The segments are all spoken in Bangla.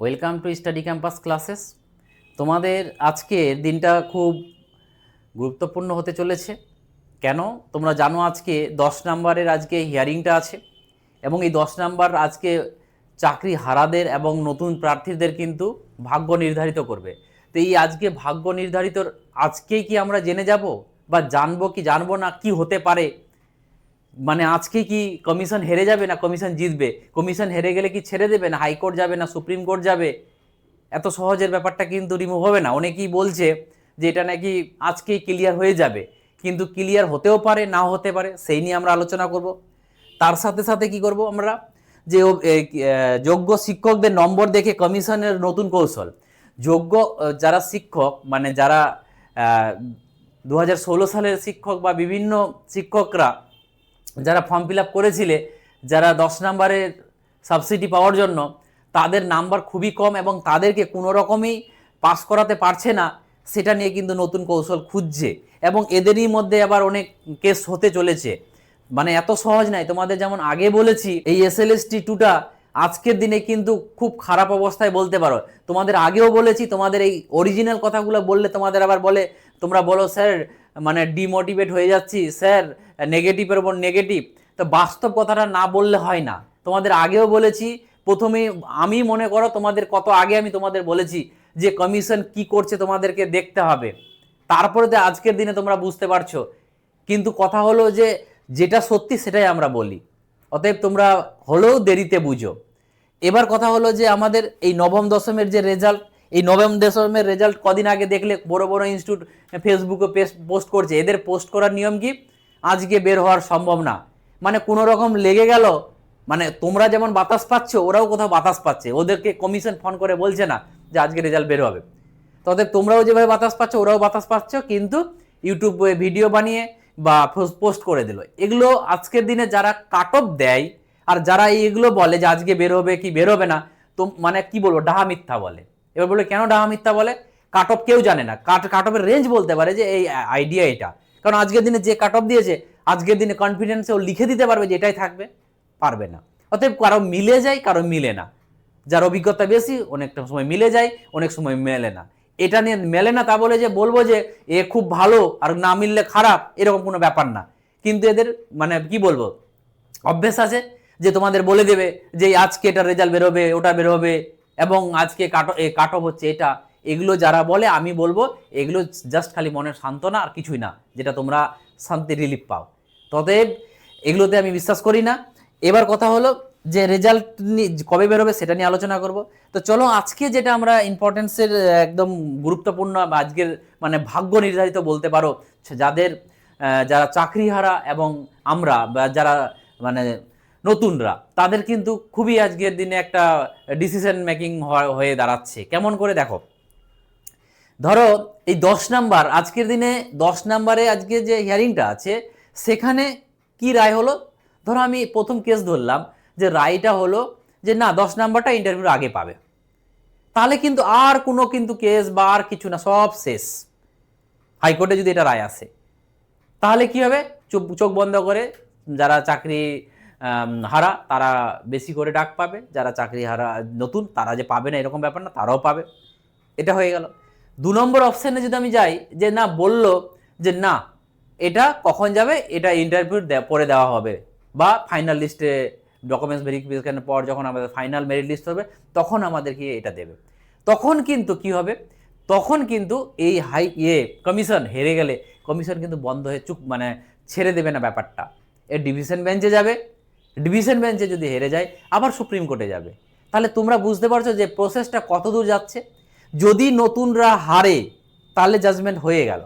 Welcome to study campus classes তোমাদের আজকের দিনটা খুব গুরুত্বপূর্ণ হতে চলেছে। কেন? তোমরা জানো আজকে দশ নাম্বারের আজকে হিয়ারিংটা আছে এবং এই দশ নাম্বার আজকে চাকরি হারাদের এবং নতুন প্রার্থীদের কিন্তু ভাগ্য নির্ধারিত করবে। তো এই আজকে ভাগ্য নির্ধারিত আজকেই কি আমরা জেনে যাব বা জানব কি জানব না কি হতে পারে মানে আজকে কি কমিশন হেরে যাবে না কমিশন জিতবে? কমিশন হেরে গেলে কি ছেড়ে দেবে না? হাইকোর্ট যাবে না? সুপ্রিম কোর্ট যাবে? এত সহজের ব্যাপারটা কিন্তু রিমুভ হবে না। অনেকেই বলছে যে এটা নাকি আজকেই ক্লিয়ার হয়ে যাবে। কিন্তু ক্লিয়ার হতেও পারে নাও হতে পারে, সেই নিয়ে আমরা আলোচনা করব। তার সাথে সাথে কি করব আমরা? যে যোগ্য শিক্ষকদের নম্বর দেখে কমিশনের নতুন কৌশল। যোগ্য যারা শিক্ষক মানে যারা দু হাজার ষোলো সালের শিক্ষক বা বিভিন্ন শিক্ষকরা যারা ফর্ম ফিল আপ করেছিলে, যারা দশ নম্বরের সাবসিডি পাওয়ার জন্য, তাদের নাম্বার খুবই কম এবং তাদেরকে কোনো রকমই পাস করাতে পারছে না, সেটা নিয়ে কিন্তু নতুন কৌশল খুঁজছে এবং এদেরই মধ্যে আবার অনেক কেস হতে চলেছে। মানে এত সহজ নাই তোমাদের যেমন আগে বলেছি, এই এস এল টুটা আজকের দিনে কিন্তু খুব খারাপ অবস্থায় বলতে পারো। তোমাদের আগেও বলেছি, তোমাদের এই অরিজিনাল কথাগুলো বললে তোমাদের আবার বলে, তোমরা বলো, স্যার মানে ডিমোটিভেট হয়ে যাচ্ছি, স্যার নেগেটিভের উপর নেগেটিভ তো বাস্তব কথাটা না বললে হয় না। তোমাদের আগেও বলেছি, প্রথমে আমি মনে করো তোমাদের কত আগে আমি তোমাদের বলেছি যে কমিশন কি করছে তোমাদেরকে দেখতে হবে। তারপরে তো আজকের দিনে তোমরা বুঝতে পারছ। কিন্তু কথা হলো যে যেটা সত্যি সেটাই আমরা বলি। অতএব তোমরা হলেও দেরিতে বুঝো। এবার কথা হলো যে আমাদের এই নবম দশমের যে রেজাল্ট এই নবম দশমের রেজাল্ট কদিন আগে দেখলে বড় বড় ইনস্টিটিউট ফেসবুকে পোস্ট করছে। এদের পোস্ট করার নিয়ম কি? আজকে বের হওয়ার সম্ভব না। মানে কোনো রকম লেগে গেল মানে তোমরা যেমন বাতাস পাচ্ছ, ওরাও কোথাও বাতাস পাচ্ছে। ওদেরকে কমিশন ফোন করে বলছে না যে আজকে রেজাল্ট বের হবে। তবে তোমরাও যেভাবে বাতাস পাচ্ছ, ওরাও বাতাস পাচ্ছ, কিন্তু ইউটিউবে ভিডিও বানিয়ে বা পোস্ট করে দিল। এগুলো আজকের দিনে যারা কাট অফ দেয়, আর যারা এগুলো বলে যে আজকে বের হবে কি বের হবে না, তো মানে কি বলব, ডাহা মিথ্যা বলে। এবার বলে কেন ডাহা মিথ্যা বলে? কাট অফ কেউ জানে না। কাট কাট অফের রেঞ্জ বলতে পারে যে এই আইডিয়া এটা। কারণ আজকের দিনে যে কাট অফ দিয়েছে, আজকের দিনে কনফিডেন্সে ও লিখে দিতে পারবে যে এটাই থাকবে, পারবে না। অতএব কারও মিলে যায়, কারও মিলে না। যার অভিজ্ঞতা বেশি অনেকটা সময় মিলে যায়, অনেক সময় মেলে না। এটা নিয়ে মেলে না তা বলে যে, বলব যে, এ খুব ভালো আর না মিললে খারাপ, এরকম কোনো ব্যাপার না। কিন্তু এদের মানে কি বলব, অভ্যেস আছে যে তোমাদের বলে দেবে যে আজকে এটা রেজাল্ট বেরোবে, ওটা বেরোবে এবং আজকে কাট কাট অফ হচ্ছে এটা। এগুলো যারা বলে, আমি বলব, এগুলো জাস্ট খালি মনের সান্ত্বনা আর কিছুই না, যেটা তোমরা শান্তি রিলিফ পাও। ততএব এগুলোতে আমি বিশ্বাস করি না। এবার কথা হলো যে রেজাল্ট কবে বেরোবে সেটা নিয়ে আলোচনা করব। তো চলো, আজকে যেটা আমরা ইম্পর্টেন্সের একদম গুরুত্বপূর্ণ আজকের মানে ভাগ্য নির্ধারিত বলতে পারো যাদের যারা চাকরিহারা এবং আমরা বা যারা মানে নতুনরা, তাদের কিন্তু খুবই আজকের দিনে একটা ডিসিশন মেকিং হয়ে দাঁড়াচ্ছে। কেমন করে দেখো? ধরো, এই দশ নাম্বার, আজকের দিনে দশ নাম্বারে আজকে যে হিয়ারিংটা আছে, সেখানে কি রায় হলো? ধরো, আমি প্রথম কেস ধরলাম যে রায়টা হলো যে না, দশ নাম্বারটা ইন্টারভিউর আগে পাবে। তাহলে কিন্তু আর কোনো কিন্তু কেস বা আর কিছু না, সব শেষ। হাইকোর্টে যদি এটা রায় আসে, তাহলে কি হবে? চোখ চোখ বন্ধ করে যারা চাকরি হারা, তারা বেশি করে ডাক পাবে। যারা চাকরি হারা নতুন, তারা যে পাবে না, এরকম ব্যাপার না, তারাও পাবে। এটা হয়ে গেল। দু নম্বর অপশানে যদি আমি যাই, যে না, বলল যে না, এটা কখন যাবে? এটা ইন্টারভিউ পরে দেওয়া হবে। বা ফাইনাল লিস্টে ডকুমেন্টস ভেরিফিকেশনের পর যখন আমাদের ফাইনাল মেরিট লিস্ট হবে, তখন আমাদেরকে এটা দেবে। তখন কিন্তু কি হবে? তখন কিন্তু এই হাই ইয়ে কমিশন হেরে গেলে কমিশন কিন্তু বন্ধ হয়ে চুপ মানে ছেড়ে দেবে না ব্যাপারটা। এ ডিভিশন বেঞ্চে যাবে। ডিভিশন বেঞ্চে যদি হেরে যায়, আবার সুপ্রিম কোর্টে যাবে। তাহলে তোমরা বুঝতে পারছ যে প্রসেসটা কত দূর যাচ্ছে? যদি নতুনরা হারে, তাহলে জাজমেন্ট হয়ে গেল।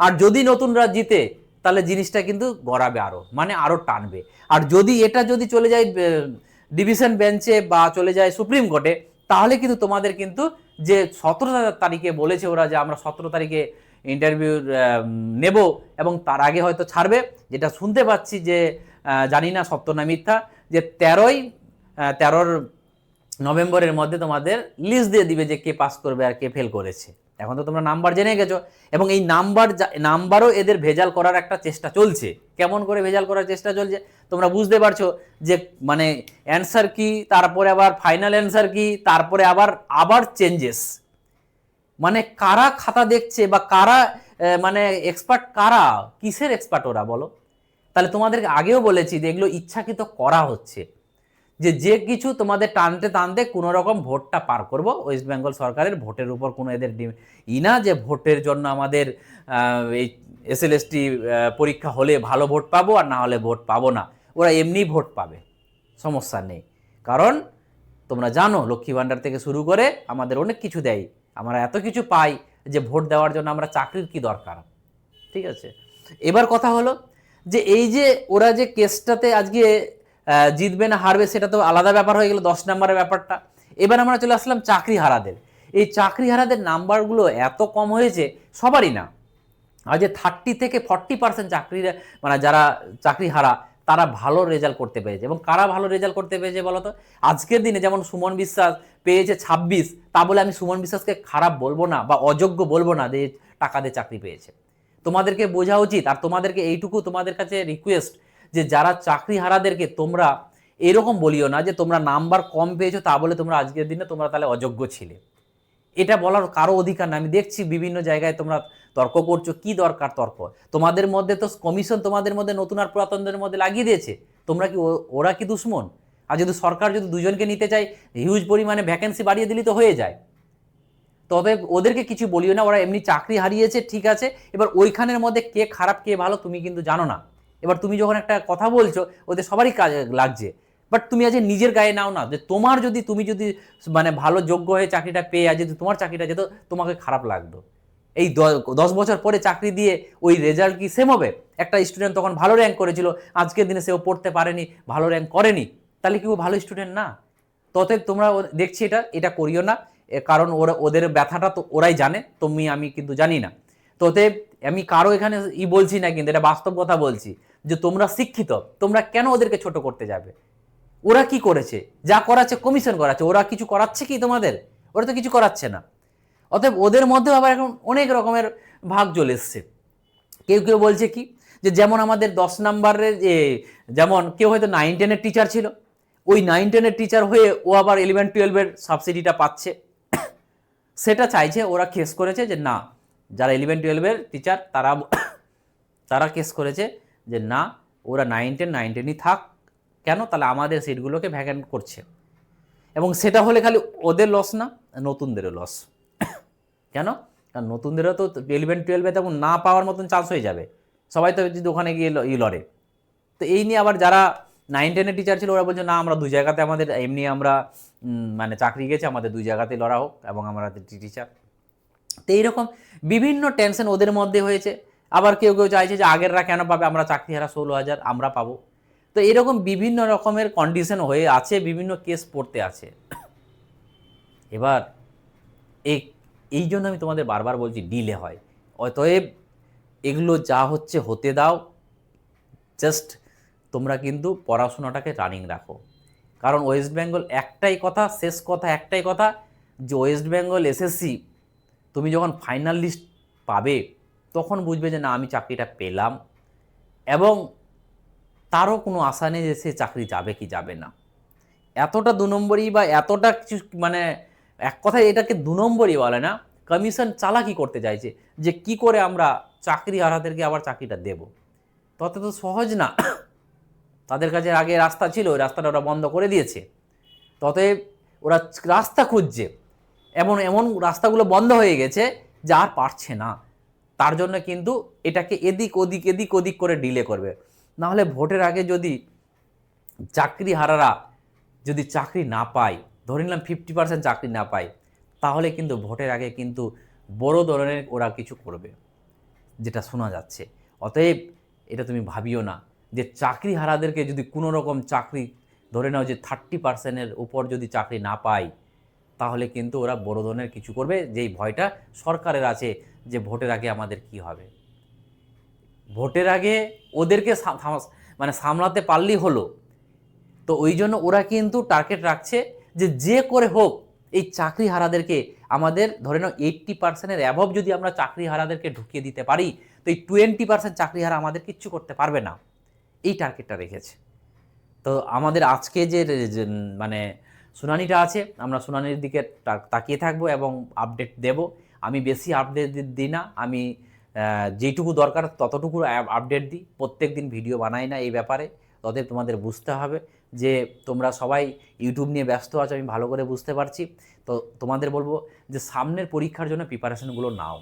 আর যদি নতুনরা জিতে, তাহলে জিনিসটা কিন্তু গড়াবে আরও মানে আরও টানবে। আর যদি এটা যদি চলে যায় ডিভিশন বেঞ্চে বা চলে যায় সুপ্রিম কোর্টে, তাহলে কিন্তু তোমাদের কিন্তু যে সতেরো তারিখে বলেছে ওরা যে আমরা সতেরো তারিখে ইন্টারভিউ নেব এবং তার আগে হয়তো ছাড়বে। যেটা শুনতে পাচ্ছি যে জানি না সত্য না মিথ্যা, যে তেরোই তেরোর নভেম্বরের মধ্যে তোমাদের লিস্ট দিয়ে দিবে যে কে পাস করবে আর কে ফেল করেছে। এখন তো তোমরা নাম্বার জেনে গেছো এবং এই নাম্বার নাম্বারও এদের ভেজাল করার একটা চেষ্টা চলছে। কেমন করে ভেজাল করার চেষ্টা চলছে? তোমরা বুঝতে পারছ যে মানে অ্যান্সার কি, তারপরে আবার ফাইনাল অ্যান্সার কি, তারপরে আবার আবার চেঞ্জেস মানে কারা খাতা দেখছে বা কারা মানে এক্সপার্ট কারা, কিসের এক্সপার্ট ওরা বলো? তাহলে তোমাদেরকে আগেও বলেছি যে এগুলো ইচ্ছাকৃত করা হচ্ছে। যে যে কিছু তোমাদের টানতে টানতে কোনো রকম ভোটটা পার করব। ওয়েস্ট বেঙ্গল সরকারের ভোটের উপর কোনো এদের ই না যে ভোটের জন্য আমাদের এই এসএলএসটি পরীক্ষা হলে ভালো ভোট পাবো আর না হলে ভোট পাবো না। ওরা এমনি ভোট পাবে, সমস্যা নেই। কারণ তোমরা জানো, লক্ষ্মী ভাণ্ডার থেকে শুরু করে আমাদের অনেক কিছু দেয়। আমরা এত কিছু পাই যে ভোট দেওয়ার জন্য আমরা চাকরির কি দরকার? ঠিক আছে? এবার কথা হলো যে এই যে ওরা যে কেসটাতে আজকে জিতবে না, হারবে, সেটা তো আলাদা ব্যাপার হয়ে গেল, দশ নম্বরের ব্যাপারটা। এবার আমরা চলে আসলাম চাকরি হারাদের এই চাকরি হারাদের নাম্বারগুলো এত কম হয়েছে, সবারই না। আর যে থার্টি থেকে ফর্টি পার্সেন্ট চাকরির মানে যারা চাকরি হারা তারা ভালো রেজাল্ট করতে পেরেছে। এবং কারা ভালো রেজাল্ট করতে পেরেছে বলতো? আজকের দিনে যেমন সুমন বিশ্বাস পেয়েছে ছাব্বিশ, তা বলে আমি সুমন বিশ্বাসকে খারাপ বলব না বা অযোগ্য বলব না যে টাকা দিয়ে চাকরি পেয়েছে। তোমাদেরকে বোঝা উচিত, আর তোমাদেরকে এইটুকু তোমাদের কাছে রিকোয়েস্ট যে যারা চাকরি হারাদেরকে তোমরা এরকম বলিও না যে তোমরা নাম্বার কম পেয়েছ তা বলে তোমরা আজকের দিনে তোমরা তাহলে অযোগ্য ছিলে। এটা বলার কারও অধিকার না। আমি দেখছি বিভিন্ন জায়গায় তোমরা তর্ক করছ, কি দরকার তর্ক? তোমাদের মধ্যে তো কমিশন তোমাদের মধ্যে নতুন আর পুরাতনদের মধ্যে লাগিয়ে দিয়েছে। তোমরা কি ওরা কি দুশ্মন? আর যদি সরকার যদি দুজনকে নিতে চায় হিউজ পরিমাণে ভ্যাকেন্সি বাড়িয়ে দিলেই তো হয়ে যায়। তবে ওদেরকে কিছু বলিও না, ওরা এমনি চাকরি হারিয়েছে, ঠিক আছে। এবার ওইখানের মধ্যে কে খারাপ, কে ভালো, তুমি কিন্তু জানো না। এবার তুমি যখন একটা কথা বলছো, ওদের সবারই কাজে লাগছে। বাট তুমি আজ নিজের গায়ে নাও না, যে তোমার যদি, তুমি যদি মানে ভালো যোগ্য হয়ে চাকরিটা পেয়ে আজ যদি তোমার চাকরিটা যেত, তোমাকে খারাপ লাগতো। এই দশ বছর পরে চাকরি দিয়ে ওই রেজাল্ট কি সেম হবে? একটা স্টুডেন্ট তখন ভালো র্যাঙ্ক করেছিল, আজকের দিনে সেও পড়তে পারেনি, ভালো র্যাঙ্ক করেনি। তাহলে কি ও ভালো স্টুডেন্ট না? ততএব তোমরা দেখছি এটা এটা করিও না। কারণ ওরা, ওদের ব্যথাটা তো ওরাই জানে, তুমি, আমি কিন্তু জানি না। ততএব আমি কারও এখানে ই বলছি না কিন্তু, এটা বাস্তব কথা বলছি। যে তোমরা শিক্ষিত, তোমরা কেন ওদেরকে ছোট করতে যাবে? ওরা কি করেছে? যা করাচ্ছে কমিশন করাচ্ছে। ওরা কিছু করাচ্ছে কি তোমাদের? ওরা তো কিছু করাচ্ছে না। অতএব ওদের মধ্যেও আবার এখন অনেক রকমের ভাগ চলে এসছে। কেউ কেউ বলছে কি? যে যেমন আমাদের দশ নাম্বারের যে, যেমন কেউ হয়তো নাইন টেনের টিচার ছিল। ওই নাইন টেনের টিচার হয়ে ও আবার ইলেভেন টুয়েলভের সাবসিডিটা পাচ্ছে। সেটা চাইছে, ওরা কেস করেছে যে না, যারা ইলেভেন টুয়েলভের টিচার তারা তারা কেস করেছে যে না, ওরা নাইন টেন নাইন টেনই থাক। কেন? তাহলে আমাদের সিটগুলোকে ভ্যাকেন্ট করছে। এবং সেটা হলে খালি ওদের লস না, নতুনদেরও লস কেন? কারণ নতুনদেরও তো ইলেভেন টুয়েলভে তেমন না পাওয়ার মতন চান্স হয়ে যাবে। সবাই তো যদি ওখানে গিয়ে ই লড়ে। তো এই নিয়ে আবার যারা নাইন টেনের টিচার ছিল, ওরা বলছে, না, আমরা দুই জায়গাতে আমাদের, এমনি আমরা মানে চাকরি গেছে, আমাদের দুই জায়গাতে লড়া হোক এবং আমরা টিচার তো এইরকম বিভিন্ন টেনশন ওদের মধ্যে হয়েছে। আবার কেউ কেউ চাইছে যে আগেররা কেন পাবে? আমরা চাকরি হারা ষোলো হাজার, আমরা পাবো। তো এরকম বিভিন্ন রকমের কন্ডিশন হয়ে আছে, বিভিন্ন কেস পড়তে আছে। এবার এই জন্য আমি তোমাদের বারবার বলছি ডিলে হয়। অতএব এগুলো যা হচ্ছে হতে দাও। জাস্ট তোমরা কিন্তু পড়াশোনাটাকে রানিং রাখো। কারণ ওয়েস্ট বেঙ্গল একটাই কথা, শেষ কথা একটাই কথা, যে ওয়েস্ট বেঙ্গল এসএসসি তুমি যখন ফাইনাল লিস্ট পাবে তখন বুঝবে যে না, আমি চাকরিটা পেলাম এবং তারও কোনো আশা নেই যে সে চাকরি যাবে কি যাবে না। এতটা দু নম্বরই বা এতটা কিছু মানে এক কথায় এটাকে দু নম্বরই বলে না কমিশন চালাকি করতে চাইছে যে কি করে আমরা চাকরি হারাদেরকে আবার চাকরিটা দেব। তত তো সহজ না। তাদের কাছে আগে রাস্তা ছিল ওই রাস্তাটা ওরা বন্ধ করে দিয়েছে। ততএব ওরা রাস্তা খুঁজছে। এমন এমন রাস্তাগুলো বন্ধ হয়ে গেছে যা আর পারছে না। তার জন্য কিন্তু এটাকে এদিক ওদিক এদিক ওদিক করে ডিলে করবে। নাহলে ভোটের আগে যদি চাকরি হারারা যদি চাকরি না পায়, ধরে নিলাম ফিফটি পার্সেন্ট চাকরি না পায়, তাহলে কিন্তু ভোটের আগে কিন্তু বড় ধরনের ওরা কিছু করবে, যেটা শোনা যাচ্ছে। অতএব এটা তুমি ভাবিও না যে চাকরি হারাদেরকে যদি কোনো রকম চাকরি, ধরে নাও যে থার্টি পার্সেন্টের উপর যদি চাকরি না পায় তাহলে কিন্তু ওরা বড় ধরনের কিছু করবে, যেই ভয়টা সরকারের আছে যে ভোটের আগে আমাদের কি হবে। ভোটের আগে ওদেরকে মানে সামলাতে পারলেই হলো। তো ওই জন্য ওরা কিন্তু টার্গেট রাখছে যে যে করে হোক এই চাকরি হারাদেরকে আমাদের ধরে নাও এইট্টি পার্সেন্টের অ্যাভব যদি আমরা চাকরি হারাদেরকে ঢুকিয়ে দিতে পারি, তো এই টোয়েন্টি পার্সেন্ট চাকরি হারা আমাদের কিচ্ছু করতে পারবে না। এই টার্গেটটা রেখেছে। তো আমাদের আজকে যে মানে শুনানিটা আছে, আমরা শুনানির দিকে তাকিয়ে থাকব এবং আপডেট দেব। আমি বেশি আপডেট দিই না, আমি যেটুকু দরকার ততটুকু আপডেট দিই। প্রত্যেক দিন ভিডিও বানাই না এই ব্যাপারে অতএব তোমাদের বুঝতে হবে যে তোমরা সবাই ইউটিউব নিয়ে ব্যস্ত আছো, আমি ভালো করে বুঝতে পারছি। তো তোমাদের বলব যে সামনের পরীক্ষার জন্য প্রিপারেশনগুলো নাও।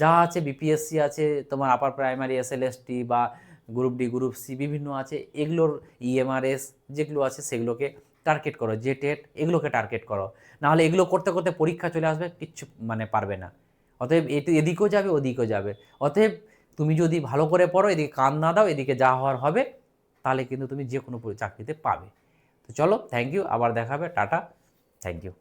যা আছে বিপিএসসি আছে, তোমার upper primary S L SLST বা গ্রুপ ডি গ্রুপ সি বিভিন্ন আছে, এগুলোর E ইএমআরএস যেগুলো আছে সেগুলোকে টার্গেট করো, যে টেট এগুলোকে টার্গেট করো। নাহলে এগুলো করতে করতে পরীক্ষা চলে আসবে, কিচ্ছু মানে পারবে না। অতএব এটি এদিকেও যাবে, ওদিকেও যাবে। অতএব তুমি যদি ভালো করে পড়ো, এদিকে কান না দাও, এদিকে যা হওয়ার হবে, তাহলে কিন্তু তুমি যে কোনো চাকরিতে পাবে। তো চলো থ্যাংক ইউ আবার দেখাবে, টাটা থ্যাংক ইউ